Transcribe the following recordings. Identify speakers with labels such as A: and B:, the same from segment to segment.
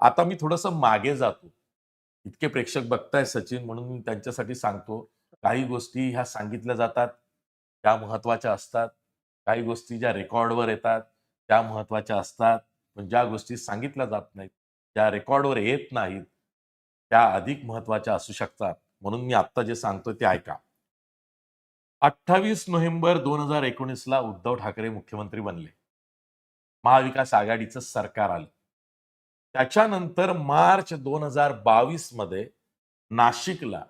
A: आता मी थोडंसं मागे जातो. इतके प्रेक्षक बघताय सचिन म्हणून मी त्यांच्यासाठी सांगतो. काही गोष्टी ह्या सांगितल्या जातात त्या महत्त्वाच्या असतात. काही गोष्टी ज्या रेकॉर्डवर येतात त्या महत्त्वाच्या असतात. पण ज्या गोष्टी सांगितल्या जात नाहीत ज्या रेकॉर्डवर येत नाहीत त्या अधिक महत्त्वाच्या असू शकतात. म्हणून मी आत्ता जे सांगतो ते ऐका. अठ्ठावीस नोव्हेंबर दोन हजार एकोणीसला उद्धव ठाकरे मुख्यमंत्री बनले. महाविकास आघाडीचं सरकार आलं. त्याच्यानंतर मार्च दोन हजार बावीसमध्ये नाशिकला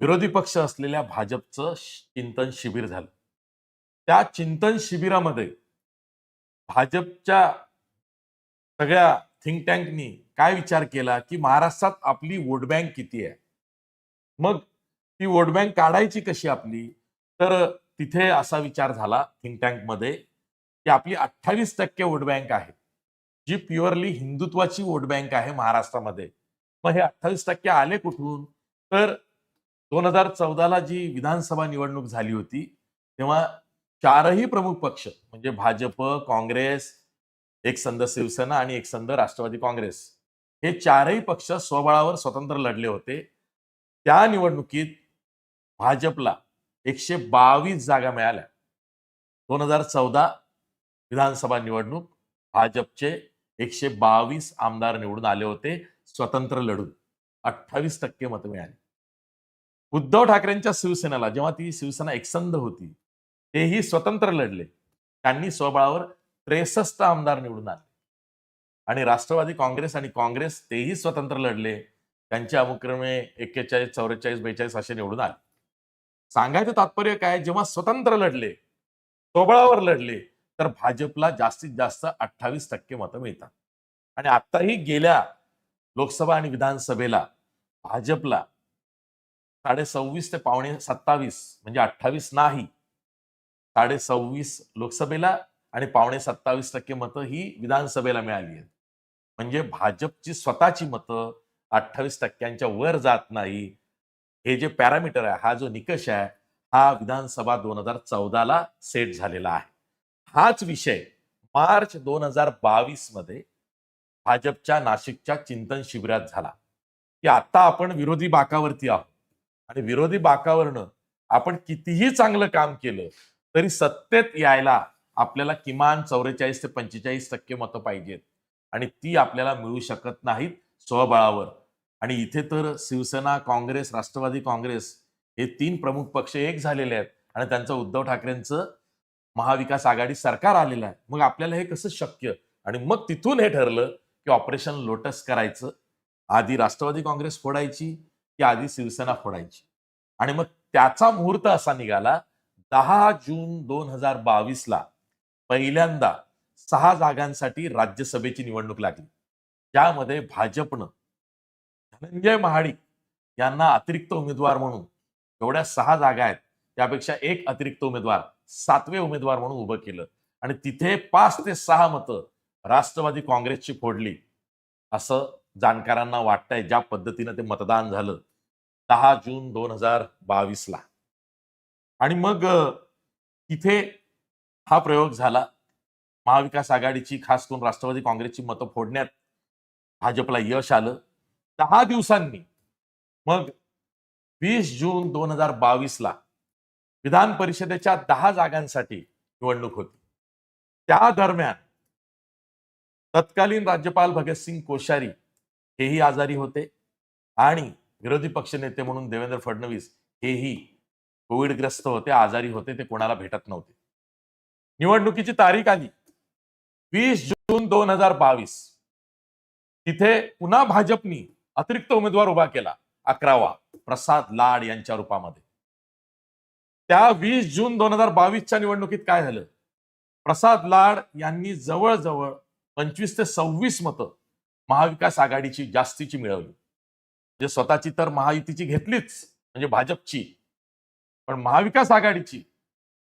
A: विरोधी पक्ष असलेल्या भाजपचं चिंतन शिबिर झालं. त्या चिंतन शिबिरामध्ये भाजपच्या सगळ्या थिंक टँकनी काय विचार केला की महाराष्ट्रात आपली वोट बँक किती आहे? मग ती वोट बँक काढायची कशी आपली? तर तिथे असा विचार झाला थिंक टँकमध्ये की आपली अठ्ठावीस टक्के वोट बँक आहे. जी प्युअरली हिंदुत्वाची वोट बँक आहे महाराष्ट्रामध्ये. मग हे अठ्ठावीस टक्के आले कुठून? तर दोन हजार चौदाला जी विधानसभा निवडणूक झाली होती तेव्हा चारही प्रमुख पक्ष म्हणजे भाजप काँग्रेस एक संद शिवसेना आणि एक संद राष्ट्रवादी काँग्रेस हे चारही पक्ष स्वबळावर स्वतंत्र लढले होते. त्या निवडणुकीत भाजपला एकशे बावीस जागा मिळाल्या. दोन हजार चौदा विधानसभा निवडणूक भाजपचे एकशे बावीस आमदार निवडून आले होते स्वतंत्र लढून. अठ्ठावीस टक्के मतं मिळाली. उद्धव ठाकरेंच्या शिवसेनेला जेव्हा ती शिवसेना एकसंध होती तेही स्वतंत्र लढले. त्यांनी स्वबळावर त्रेसष्ट आमदार निवडून आले. आणि राष्ट्रवादी काँग्रेस आणि काँग्रेस तेही स्वतंत्र लढले. त्यांचे अनुक्रमे एक्केचाळीस चौवेचाळीस बेचाळीस असे निवडून आले. सांगायचं तात्पर्य काय? जेव्हा स्वतंत्र लढले स्वबळावर लढले तर भाजपला जास्तीत जास्त अठ्ठावीस टक्के मतं मिळतात. आणि आताही गेल्या लोकसभा आणि विधानसभेला भाजपला साडे सव्वीस ते पावणे सत्तावीस म्हणजे अठ्ठावीस नाही साडे सव्वीस लोकसभेला आणि पावणे सत्तावीस टक्के मतं ही विधानसभेला मिळाली आहेत. म्हणजे भाजपची स्वतःची मतं अठ्ठावीस टक्क्यांच्या वर जात नाही. हे जे पॅरामीटर आहे हा जो निकष आहे हा विधानसभा दोन हजार चौदाला सेट झालेला आहे. हाच विषय मार्च दोन हजार बावीसमध्ये भाजपच्या नाशिकच्या चिंतन शिबिरात झाला. की आता आपण विरोधी बाकावरती आहोत. आणि विरोधी बाकावरनं आपण कितीही चांगलं काम केलं तरी सत्तेत यायला आपल्याला किमान चौवेचाळीस ते पंचेचाळीस टक्के मतं पाहिजेत. आणि ती आपल्याला मिळू शकत नाहीत स्वबळावर. आणि इथे तर शिवसेना काँग्रेस राष्ट्रवादी काँग्रेस हे तीन प्रमुख पक्ष एक झालेले आहेत. आणि त्यांचं उद्धव ठाकरेंचं महाविकास आघाडी सरकार आलेलं आहे. मग आपल्याला हे कसं शक्य? आणि मग तिथून हे ठरलं की ऑपरेशन लोटस करायचं. आधी राष्ट्रवादी काँग्रेस फोडायची की आधी शिवसेना फोडायची. आणि मग त्याचा मुहूर्त असा निघाला दहा जून दोन हजार बावीसला पहिल्यांदा सहा जागांसाठी राज्यसभेची निवडणूक लागली. त्यामध्ये भाजपनं धनंजय महाडिक यांना अतिरिक्त उमेदवार म्हणून एवढ्या सहा जागा आहेत त्यापेक्षा एक अतिरिक्त उमेदवार सातवे उमेदवार म्हणून उभं केलं. आणि तिथे पाच ते सहा मतं राष्ट्रवादी काँग्रेसची फोडली. असं जाणकारांना वाटतंय ज्या पद्धतीनं ते मतदान झालं. दहा जून दोन हजार बावीसला. आणि मग तिथे हा प्रयोग झाला. महाविकास आघाडीची खास करून राष्ट्रवादी काँग्रेसची मतं फोडण्यात भाजपला यश आलं. दहा दिवसांनी मग वीस जून दोन हजार बावीसला विधान परिषदेच्या दहा जागांसाठी निवडणूक होती. त्या दरम्यान तत्कालीन राज्यपाल भगतसिंग कोश्यारी हेही आजारी होते आणि विरोधी पक्षनेते म्हणून देवेंद्र फडणवीस हेही कोविडग्रस्त होते आजारी होते ते कोणाला भेटत नव्हते. निवडणुकीची तारीख आली. वीस जून दोन हजार बावीस. तिथे पुन्हा भाजपनी अतिरिक्त उमेदवार उभा केला अकरावा प्रसाद लाड यांच्या रूपामध्ये. त्या वीस जून दोन हजार बावीसच्या निवडणुकीत काय झालं? प्रसाद लाड यांनी जवळजवळ पंचवीस ते सव्वीस मतं महाविकास आघाडीची जास्तीची मिळवली. जे स्वतःची तर महायुतीची घेतलीच म्हणजे भाजपची. पण महाविकास आघाडीची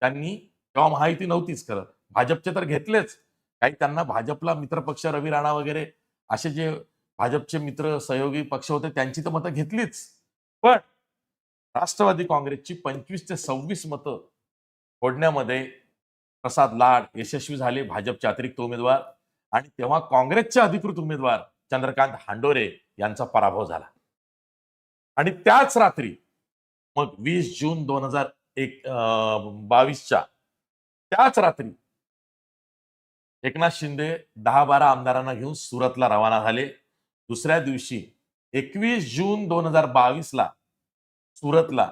A: त्यांनी तेव्हा महायुती नव्हतीच खरं. भाजपचे तर घेतलेच. काही त्यांना भाजपला मित्रपक्ष रवी राणा वगैरे असे जे भाजपचे मित्र सहयोगी पक्ष होते त्यांची तर मतं घेतलीच. पण राष्ट्रवादी काँग्रेसची पंचवीस ते सव्वीस मतं फोडण्यामध्ये प्रसाद लाड यशस्वी झाले भाजपचे अतिरिक्त उमेदवार आणि तेव्हा काँग्रेसचे अधिकृत उमेदवार चंद्रकांत हांडोरे यांचा पराभव झाला. आणि त्याच रात्री मग वीस जून दोन हजार एक बावीसच्या त्याच रात्री एकनाथ शिंदे दहा बारा आमदारांना घेऊन सुरतला रवाना झाले. दुसऱ्या दिवशी एकवीस जून दोन हजार बावीसला सुरतला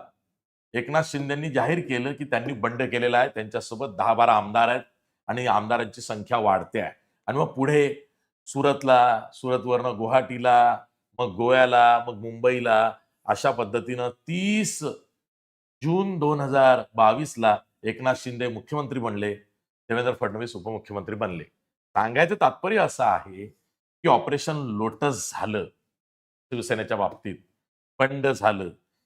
A: एकनाथ शिंदेंनी जाहीर केलं की त्यांनी बंड केलेला आहे. त्यांच्यासोबत दहा बारा आमदार आहेत आणि आमदारांची संख्या वाढते आहे. आणि मग पुढे सुरतला सुरतवरनं गुवाहाटीला मग गोव्याला मग मुंबईला अशा पद्धतीनं तीस जून दोन हजार बावीसला एकनाथ शिंदे मुख्यमंत्री बनले. देवेंद्र फडणवीस उपमुख्यमंत्री बनले. सांगायचं तात्पर्य असं आहे की ऑपरेशन लोटस झालं शिवसेनेच्या बाबतीत. बंड झालं.